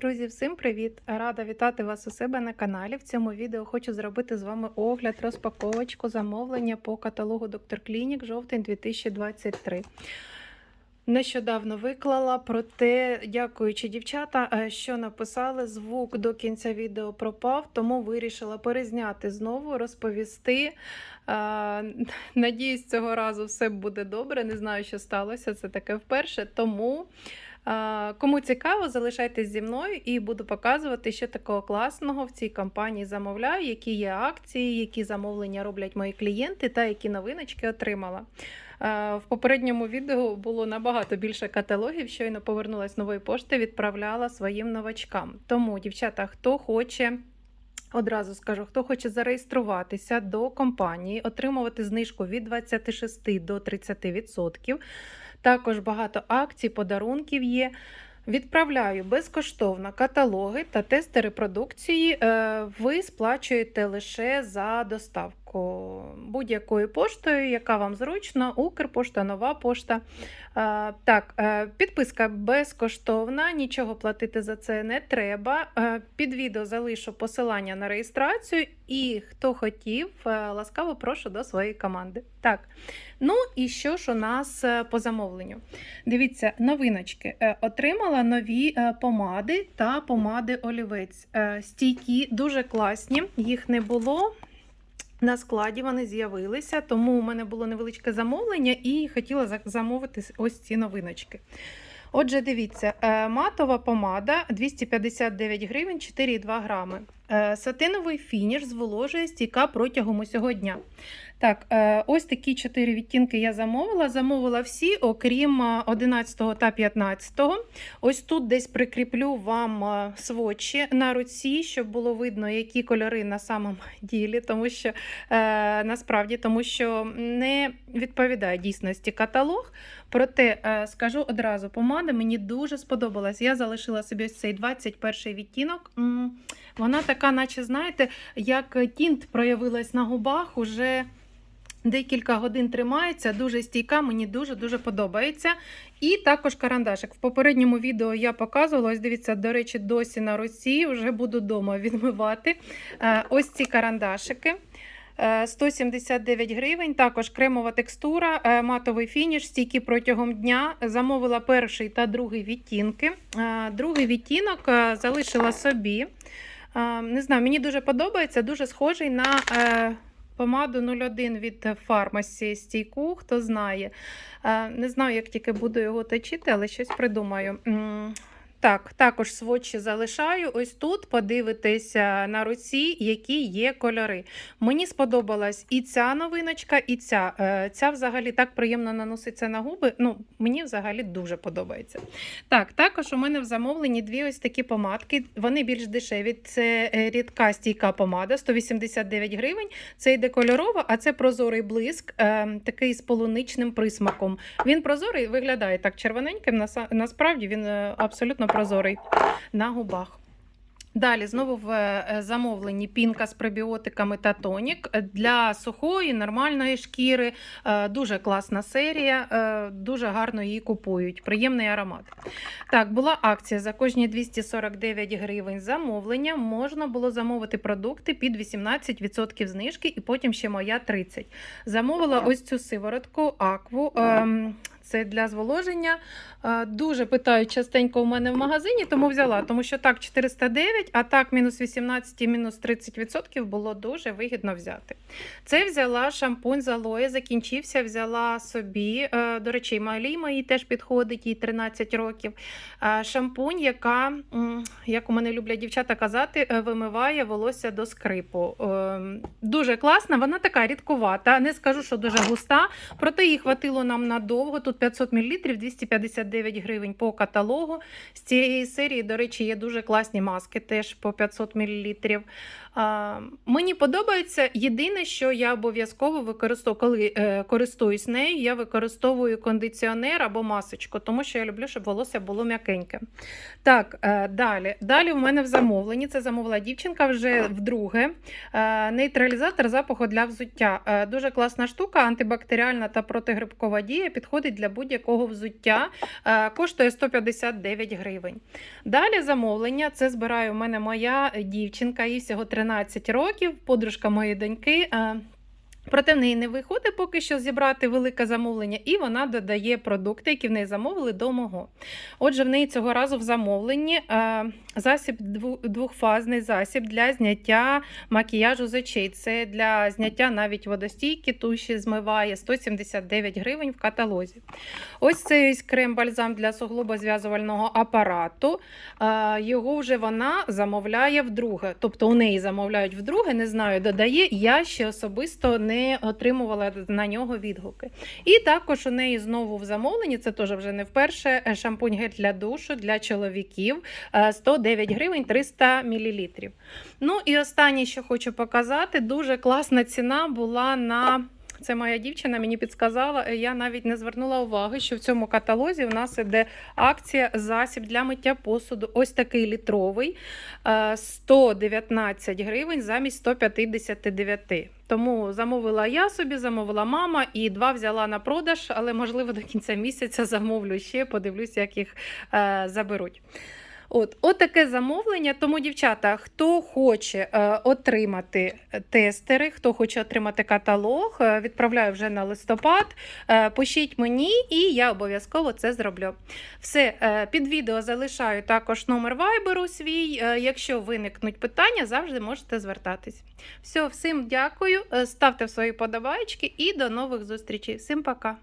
Друзі, всім привіт! Рада вітати вас у себе на каналі. В цьому відео хочу зробити з вами огляд, розпаковочку замовлення по каталогу Доктор Клінік жовтень 2023. Нещодавно виклала, проте, дякуючи дівчата, е, що написали, звук до кінця відео пропав, тому вирішила перезняти знову, розповісти. Е, Надіюсь, цього разу все буде добре. Не знаю, що сталося. Це таке вперше. Тому. Кому цікаво, залишайтесь зі мною і буду показувати, що такого класного в цій компанії замовляю, які є акції, які замовлення роблять мої клієнти та які новиночки отримала. В попередньому відео було набагато більше каталогів. Щойно повернулася нової пошти, відправляла своїм новачкам. Тому, дівчата, хто хоче. Одразу скажу, хто хоче зареєструватися до компанії, отримувати знижку від 26 до 30%. Також багато акцій, подарунків є. Відправляю безкоштовно каталоги та тести репродукції. Е, Ви сплачуєте лише за доставку будь-якою поштою, яка вам зручна, Укрпошта, нова пошта. Так, е, підписка безкоштовна, нічого платити за це не треба. Е, Під відео залишу посилання на реєстрацію, і хто хотів, е, ласкаво прошу до своєї команди. Так, ну і що ж у нас по замовленню? Дивіться, новиночки. Отримала нові помади та помади олівець. Стійкі, дуже класні, їх не було. На складі вони з'явилися, тому у мене було невеличке замовлення і хотіла замовити ось ці новиночки. Отже, дивіться, е, матова помада 259 гривень 4,2 грами. Е, Сатиновий фініш зволожує стійка протягом усього дня. Так, е, ось такі чотири відтінки я замовила. Замовила всі, окрім е, 11 та 15. Ось тут десь прикріплю вам е, сводчі на руці, щоб було видно, які кольори на самому ділі, тому що е, насправді тому що не відповідає дійсності каталог. Проте е, скажу одразу, помада мені дуже сподобалась. Я залишила собі ось цей 21 відтінок. Вона така, наче, знаєте, як тінт проявилась на губах уже. Декілька годин тримається, дуже стійка, мені дуже-дуже подобається. І також карандашик. В попередньому відео я показувала, ось дивіться, до речі, досі на руці, вже буду вдома відмивати. Е, Ось ці карандашики. Е, 179 гривень, також кремова текстура, е, матовий фініш, стійкі протягом дня. Замовила перший та другий відтінки. Е, Другий відтінок е, залишила собі. Е, Не знаю, мені дуже подобається, дуже схожий на е, помаду 01 від фармасі стійку, хто знає. Е, Не знаю, як тільки буду його точити, але щось придумаю. Так, також сводчі залишаю. Ось тут подивитися на руці, які є кольори. Мені сподобалась і ця новиночка, і ця. Е, Ця взагалі так приємно наноситься на губи. Ну, мені взагалі дуже подобається. Так, також у мене в замовленні дві ось такі помадки. Вони більш дешеві. Це е, рідка стійка помада 189 гривень. Це йде кольорова, а це прозорий блиск, е, такий з полуничним присмаком. Він прозорий, виглядає так червоненьким. Насправді він абсолютно прозорий на губах. Далі знову в е, замовленні пінка з пробіотиками та тонік для сухої, нормальної шкіри. Е, Дуже класна серія, е, дуже гарно її купують. Приємний аромат. Так, була акція за кожні 249 гривень замовлення. Можна було замовити продукти під 18% знижки, і потім ще моя 30. Замовила ось цю сиворотку акву. Це для зволоження. Е, Дуже питають частенько у мене в магазині, тому взяла. Тому що так 409, а так мінус 18 і мінус 30% було дуже вигідно взяти. Це взяла шампунь з алоє, закінчився, взяла собі. Е, До речі, малій моїй теж підходить, їй 13 років. Е, Шампунь, яка, як у мене люблять дівчата казати, вимиває волосся до скрипу. Дуже класна, вона така рідкувата. Не скажу, що дуже густа, проте її хватило нам надовго. Тут 500 мл, 259 гривень по каталогу. З цієї серії, до речі, є дуже класні маски, теж по 500 мл. А, мені подобається. Єдине, що я обов'язково використовую, коли е, користуюсь нею, я використовую кондиціонер або масочку, тому що я люблю, щоб волосся було м'якеньке. Так, е, далі. Далі в мене в замовленні це замовила дівчинка вже вдруге. Е, нейтралізатор запаху для взуття. Е, дуже класна штука, антибактеріальна та протигрибкова дія. Підходить для для будь-якого взуття. Е, Коштує 159 гривень. Далі замовлення. Це збирає у мене моя дівчинка, їй всього 13 років, подружка моєї доньки. Проте в неї не виходить поки що зібрати велике замовлення, і вона додає продукти, які в неї замовили до мого. Отже, в неї цього разу в замовленні е, засіб двохфазний засіб для зняття макіяжу з очей. Це для зняття навіть водостійки, туші змиває 179 гривень в каталозі. Ось цей крем-бальзам для суглобозв'язувального апарату. Е, Його вже вона замовляє вдруге. Тобто у неї замовляють вдруге, не знаю, додає. Я ще особисто не отримувала на нього відгуки. І також у неї знову в замовленні, це теж вже не вперше. е, Шампунь гель для душу для чоловіків е, 109 гривень 300 мл. Ну і останнє, що хочу показати, дуже класна ціна була на. Це моя дівчина мені підказала. е, Я навіть не звернула уваги, що в цьому каталозі у нас іде акція засіб для миття посуду. Ось такий літровий, е, 119 гривень замість 159. Тому замовила я собі, замовила мама і два взяла на продаж, але можливо до кінця місяця замовлю ще, подивлюсь, як їх е, заберуть. От, от таке замовлення. Тому, дівчата, хто хоче е, отримати тестери, хто хоче отримати каталог, е, відправляю вже на листопад. Е, пишіть мені, і я обов'язково це зроблю. Все, е, під відео залишаю також номер вайберу свій. Е, якщо виникнуть питання, завжди можете звертатись. Все, всім дякую. е, Ставте свої подобайки і до нових зустрічей. Всім пока!